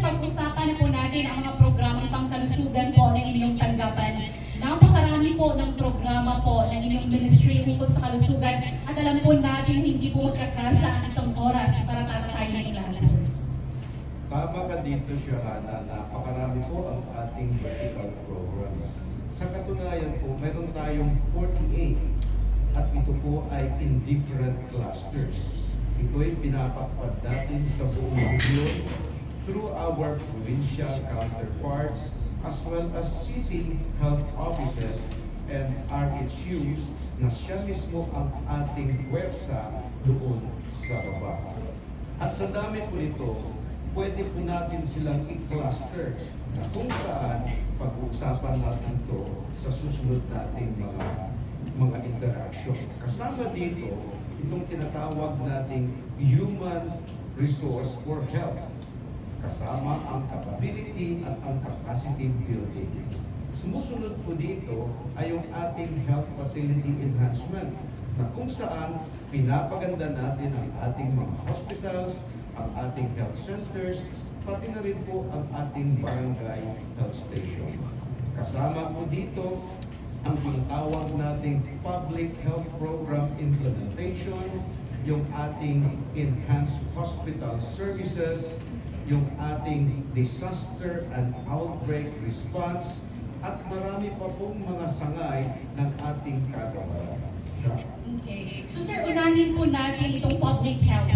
pag-usapan na po natin ang mga programang pangkalusugan po ng inyong tanggapan. Napakarami po ng programa po ng inyong ministry tungkol sa kalusugan at alam po natin hindi po magkakasya ang isang oras para tatakayin ng lahat. Tama ka dito, Shahana. Napakarami po ang ating vertical programs. Sa katunayan po, meron tayong 48 at ito po ay in different clusters. Ito ay pinapakpad natin sa buong region through our provincial counterparts as well as city health offices and RHUs na siya mismo ang ating pwersa doon sa baba. At sa dami po nito, pwede po natin silang i-cluster na kung saan pag-uusapan natin ito sa susunod nating mga mga interaction. Kasama dito, itong tinatawag nating human resource for health. Kasama ang capability at ang capacity building. Sumusunod po dito ay yung ating health facility enhancement na kung saan pinapaganda natin ang ating mga hospitals, ang ating health centers, pati na rin po ang ating barangay health station. Kasama po dito ang tinatawag nating public health program implementation, yung ating enhanced hospital services, yung ating disaster and outbreak response, at marami pa pong mga sangay ng ating kagawaran. Okay. So sir, unahin po natin itong public health.